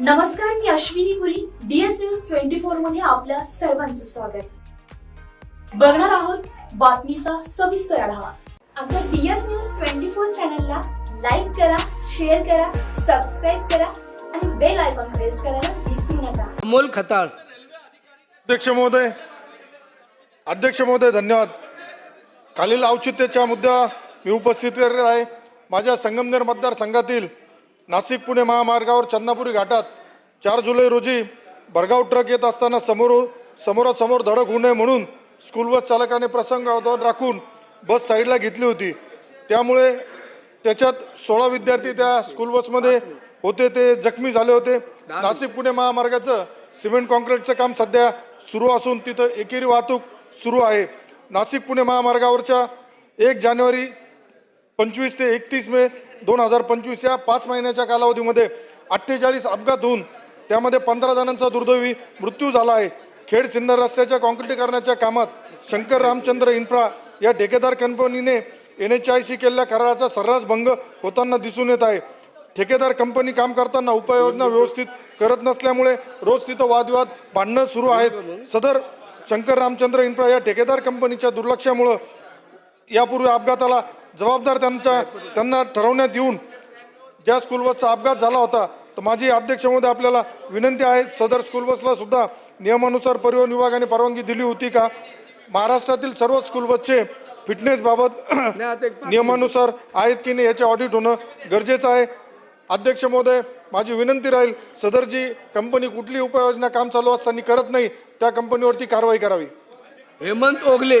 नमस्कार मी Ashwini Puri. DS news twenty फोरमध्ये आपल्या सर्वांचं स्वागत. बघणार आहोत बातमीचा सविस्तर आढावा. आमच्या डीएस न्यूज ट्वेंटी फोर चॅनलला लाईक करा शेअर करा सबस्क्राईब करा आणि बेल आयकॉन प्रेस करायला विसरू नका. अमोल खताळ. अध्यक्ष महोदय अध्यक्ष महोदय धन्यवाद. खालील औचित्याच्या मुद्दा मी उपस्थित करत आहे. माझ्या संगमनेर मतदारसंघातील नाशिक पुणे महामार्गावर चंदापुरी घाटात चार जुलै रोजी भरगाव ट्रक येत असताना समोर समोरासमोर धडक होऊ नये म्हणून स्कूल बस चालकाने प्रसंग अवधान राखून बस साईडला घेतली होती. त्यामुळे त्याच्यात सोळा विद्यार्थी त्या स्कूल बसमध्ये होते ते जखमी झाले होते. नाशिक पुणे महामार्गाचं सिमेंट कॉन्क्रीटचं काम सध्या सुरू असून तिथं एकेरी वाहतूक सुरू आहे. नाशिक पुणे महामार्गावरच्या एक जानेवारी पंचवीस ते एकतीस मे दोन हजार पंचवीस या पाच महिन्याच्या कालावधीमध्ये अठ्ठेचाळीस अपघात होऊन त्यामध्ये पंधरा जणांचा दुर्दैवी मृत्यू झाला आहे. खेड सिन्नर रस्त्याच्या काँक्रिटीकरणाच्या कामात शंकर रामचंद्र इन्फ्रा या ठेकेदार कंपनीने एन एच आय सी केलेल्या कराराचा सर्रास भंग होताना दिसून येत आहे. ठेकेदार कंपनी काम करताना उपाययोजना व्यवस्थित करत नसल्यामुळे रोज तिथं वादविवाद भांडणं सुरू आहेत. सदर शंकर रामचंद्र इन्फ्रा या ठेकेदार कंपनीच्या दुर्लक्षामुळं यापूर्वी अपघाताला जबाबदार त्यांचा त्यांना ठरवण्यात येऊन ज्या स्कूल बसचा अपघात झाला होता तर माझी अध्यक्ष महोदय आपल्याला विनंती आहे सदर स्कूल बसला सुद्धा नियमानुसार परिवहन विभागाने परवानगी दिली होती का? महाराष्ट्रातील सर्व स्कूल बसचे फिटनेस बाबत नियमानुसार आहेत की नाही याचे ऑडिट होणं गरजेचं आहे. अध्यक्ष महोदय माझी विनंती राहील सदर जी कंपनी कुठली उपाययोजना काम चालू असताना करत नाही त्या कंपनीवरती कारवाई करावी. हेमंत ओगले.